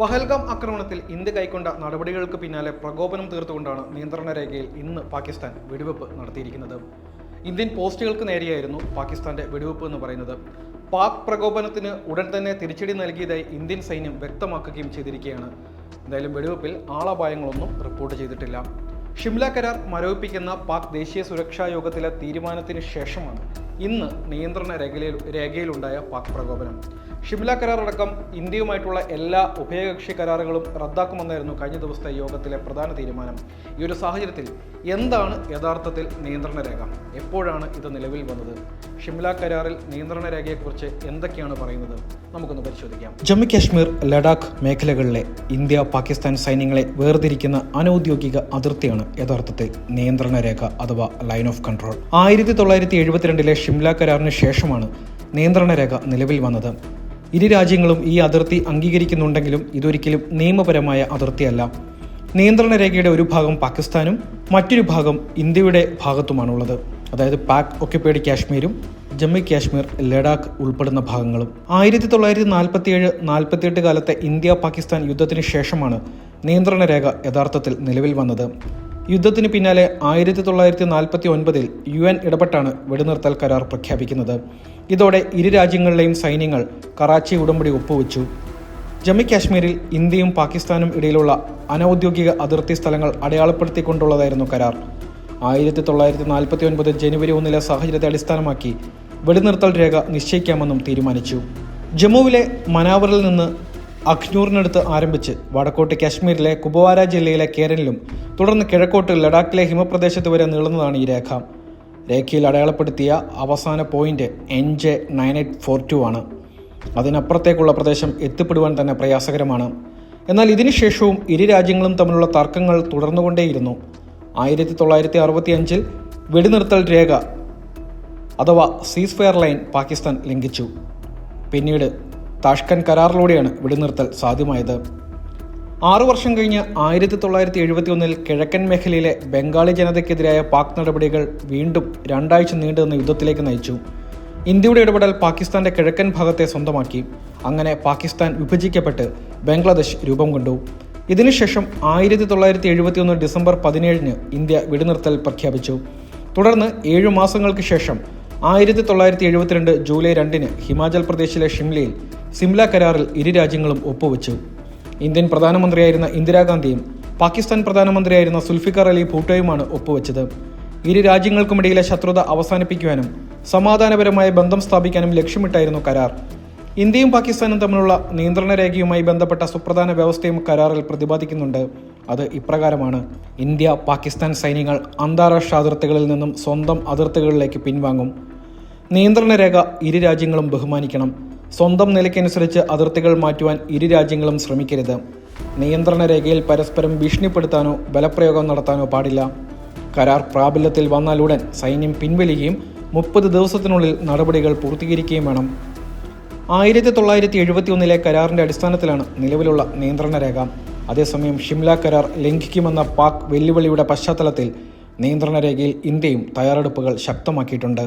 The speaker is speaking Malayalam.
പഹൽഗാം ആക്രമണത്തിൽ ഇന്ത്യ കൈക്കൊണ്ട നടപടികൾക്ക് പിന്നാലെ പ്രകോപനം തീർത്തുകൊണ്ടാണ് നിയന്ത്രണ രേഖയിൽ ഇന്ന് പാകിസ്ഥാൻ വെടിവെപ്പ് നടത്തിയിരിക്കുന്നത്. ഇന്ത്യൻ പോസ്റ്റുകൾക്ക് നേരെയായിരുന്നു പാകിസ്ഥാന്റെ വെടിവെപ്പ് എന്ന് പറയുന്നത്. പാക് പ്രകോപനത്തിന് ഉടൻ തന്നെ തിരിച്ചടി നൽകിയതായി ഇന്ത്യൻ സൈന്യം വ്യക്തമാക്കുകയും ചെയ്തിരിക്കുകയാണ്. എന്തായാലും വെടിവെപ്പിൽ ആളപായങ്ങളൊന്നും റിപ്പോർട്ട് ചെയ്തിട്ടില്ല. ഷിംല കരാർ മരവിപ്പിക്കുന്ന പാക് ദേശീയ സുരക്ഷാ യോഗത്തിലെ തീരുമാനത്തിന് ശേഷമാണ് ഇന്ന് നിയന്ത്രണ രേഖയിൽ രേഖയിലുണ്ടായ പാക് പ്രകോപനം. ഷിംല കരാർ അടക്കം ഇന്ത്യയുമായിട്ടുള്ള എല്ലാ ഉഭയകക്ഷി കരാറുകളും റദ്ദാക്കുമെന്നായിരുന്നു കഴിഞ്ഞ ദിവസത്തെ യോഗത്തിലെ പ്രധാന തീരുമാനം. ഈ ഒരു സാഹചര്യത്തിൽ എന്താണ് യഥാർത്ഥത്തിൽ നിയന്ത്രണ രേഖ? എപ്പോഴാണ് ഇത് നിലവിൽ വന്നത്? ഷിംല കരാറിൽ നിയന്ത്രണ രേഖയെക്കുറിച്ച് എന്തൊക്കെയാണ് പറയുന്നത്? നമുക്കൊന്ന് പരിശോധിക്കാം. ജമ്മു കാശ്മീർ ലഡാക്ക് മേഖലകളിലെ ഇന്ത്യ പാകിസ്ഥാൻ സൈന്യങ്ങളെ വേർതിരിക്കുന്ന അനൌദ്യോഗിക അതിർത്തിയാണ് യഥാർത്ഥത്തിൽ നിയന്ത്രണ രേഖ അഥവാ ലൈൻ ഓഫ് കൺട്രോൾ. ആയിരത്തി തൊള്ളായിരത്തി എഴുപത്തിരണ്ടിലെ ഷിംല കരാറിന് ശേഷമാണ് നിയന്ത്രണ രേഖ നിലവിൽ വന്നത്. ഇരു രാജ്യങ്ങളും ഈ അതിർത്തി അംഗീകരിക്കുന്നുണ്ടെങ്കിലും ഇതൊരിക്കലും നിയമപരമായ അതിർത്തിയല്ല. നിയന്ത്രണ രേഖയുടെ ഒരു ഭാഗം പാകിസ്ഥാനും മറ്റൊരു ഭാഗം ഇന്ത്യയുടെ ഭാഗത്തുമാണുള്ളത്. അതായത് പാക് ഒക്യുപ്പൈഡ് കാശ്മീരും ജമ്മു കാശ്മീർ ലഡാക്ക് ഉൾപ്പെടുന്ന ഭാഗങ്ങളും. ആയിരത്തി തൊള്ളായിരത്തി നാൽപ്പത്തിയേഴ് നാൽപ്പത്തിയെട്ട് കാലത്തെ ഇന്ത്യ പാകിസ്ഥാൻ യുദ്ധത്തിന് ശേഷമാണ് നിയന്ത്രണ രേഖ യഥാർത്ഥത്തിൽ നിലവിൽ വന്നത്. യുദ്ധത്തിന് പിന്നാലെ ആയിരത്തി തൊള്ളായിരത്തി നാൽപ്പത്തി ഒൻപതിൽ യു എൻ ഇടപെട്ടാണ് വെടിനിർത്തൽ കരാർ പ്രഖ്യാപിക്കുന്നത്. ഇതോടെ ഇരു രാജ്യങ്ങളിലെയും സൈന്യങ്ങൾ കറാച്ചി ഉടമ്പടി ഒപ്പുവെച്ചു. ജമ്മു കാശ്മീരിൽ ഇന്ത്യയും പാകിസ്ഥാനും ഇടയിലുള്ള അനൌദ്യോഗിക അതിർത്തി സ്ഥലങ്ങൾ അടയാളപ്പെടുത്തിക്കൊണ്ടുള്ളതായിരുന്നു കരാർ. ആയിരത്തി തൊള്ളായിരത്തി നാൽപ്പത്തി ഒൻപത് ജനുവരി ഒന്നിലെ സാഹചര്യത്തെ അടിസ്ഥാനമാക്കി വെടിനിർത്തൽ രേഖ നിശ്ചയിക്കാമെന്നും തീരുമാനിച്ചു. ജമ്മുവിലെ മനാവറിൽ നിന്ന് അഖ്നൂറിനടുത്ത് ആരംഭിച്ച് വടക്കോട്ട് കാശ്മീരിലെ കുപ്വാര ജില്ലയിലെ കേരനിലും തുടർന്ന് കിഴക്കോട്ട് ലഡാക്കിലെ ഹിമപ്രദേശത്ത് വരെ നീളുന്നതാണ് ഈ രേഖ. രേഖയിൽ അടയാളപ്പെടുത്തിയ അവസാന point N J nine eight four two ആണ്. അതിനപ്പുറത്തേക്കുള്ള പ്രദേശം എത്തിപ്പെടുവാൻ തന്നെ പ്രയാസകരമാണ്. എന്നാൽ ഇതിനുശേഷവും ഇരു രാജ്യങ്ങളും തമ്മിലുള്ള തർക്കങ്ങൾ തുടർന്നുകൊണ്ടേയിരുന്നു. ആയിരത്തി തൊള്ളായിരത്തി അറുപത്തി അഞ്ചിൽ വെടിനിർത്തൽ രേഖ അഥവാ സീസ് ഫയർ ലൈൻ പാകിസ്ഥാൻ ലംഘിച്ചു. പിന്നീട് താഷ്കൻ കരാറിലൂടെയാണ് വെടിനിർത്തൽ സാധ്യമായത്. ആറു വർഷം കഴിഞ്ഞ് ആയിരത്തി തൊള്ളായിരത്തി എഴുപത്തി ഒന്നിൽ കിഴക്കൻ മേഖലയിലെ ബംഗാളി ജനതയ്ക്കെതിരായ പാക് നടപടികൾ വീണ്ടും രണ്ടാഴ്ച നീണ്ടുനിന്ന യുദ്ധത്തിലേക്ക് നയിച്ചു. ഇന്ത്യയുടെ ഇടപെടൽ പാകിസ്ഥാന്റെ കിഴക്കൻ ഭാഗത്തെ സ്വന്തമാക്കി. അങ്ങനെ പാകിസ്ഥാൻ വിഭജിക്കപ്പെട്ട് ബംഗ്ലാദേശ് രൂപം കൊണ്ടു. ഇതിനുശേഷം ആയിരത്തി തൊള്ളായിരത്തി എഴുപത്തി ഒന്ന് ഡിസംബർ പതിനേഴിന് ഇന്ത്യ വെടിനിർത്തൽ പ്രഖ്യാപിച്ചു. തുടർന്ന് ഏഴു മാസങ്ങൾക്ക് ശേഷം ആയിരത്തി തൊള്ളായിരത്തി എഴുപത്തിരണ്ട് ജൂലൈ രണ്ടിന് ഹിമാചൽ പ്രദേശിലെ ഷിംലയിൽ സിംല കരാറിൽ ഇരു രാജ്യങ്ങളും ഒപ്പുവെച്ചു. ഇന്ത്യൻ പ്രധാനമന്ത്രിയായിരുന്ന ഇന്ദിരാഗാന്ധിയും പാകിസ്ഥാൻ പ്രധാനമന്ത്രിയായിരുന്ന സുൽഫിക്കർ അലി ഭൂട്ടോയുമാണ് ഒപ്പുവെച്ചത്. ഇരു രാജ്യങ്ങൾക്കുമിടയിലെ ശത്രുത അവസാനിപ്പിക്കുവാനും സമാധാനപരമായ ബന്ധം സ്ഥാപിക്കാനും ലക്ഷ്യമിട്ടായിരുന്നു കരാർ. ഇന്ത്യയും പാകിസ്ഥാനും തമ്മിലുള്ള നിയന്ത്രണ രേഖയുമായി ബന്ധപ്പെട്ട സുപ്രധാന വ്യവസ്ഥയും കരാറിൽ പ്രതിപാദിക്കുന്നുണ്ട്. അത് ഇപ്രകാരമാണ്. ഇന്ത്യ പാകിസ്ഥാൻ സൈന്യങ്ങൾ അന്താരാഷ്ട്ര അതിർത്തികളിൽ നിന്നും സ്വന്തം അതിർത്തികളിലേക്ക് പിൻവാങ്ങും. നിയന്ത്രണ രേഖ ഇരു രാജ്യങ്ങളും ബഹുമാനിക്കണം. സ്വന്തം നിലയ്ക്കനുസരിച്ച് അതിർത്തികൾ മാറ്റുവാൻ ഇരു രാജ്യങ്ങളും ശ്രമിക്കരുത്. നിയന്ത്രണ രേഖയിൽ പരസ്പരം ഭീഷണിപ്പെടുത്താനോ ബലപ്രയോഗം നടത്താനോ പാടില്ല. കരാർ പ്രാബല്യത്തിൽ വന്നാലുടൻ സൈന്യം പിൻവലിക്കുകയും മുപ്പത് ദിവസത്തിനുള്ളിൽ നടപടികൾ പൂർത്തീകരിക്കുകയും വേണം. ആയിരത്തി തൊള്ളായിരത്തി എഴുപത്തി ഒന്നിലെ കരാറിന്റെ അടിസ്ഥാനത്തിലാണ് നിലവിലുള്ള നിയന്ത്രണ രേഖ. അതേസമയം ഷിംല കരാർ ലംഘിക്കുമെന്ന പാക് വെല്ലുവിളിയുടെ പശ്ചാത്തലത്തിൽ നിയന്ത്രണ രേഖയിൽ ഇന്ത്യയും തയ്യാറെടുപ്പുകൾ ശക്തമാക്കിയിട്ടുണ്ട്.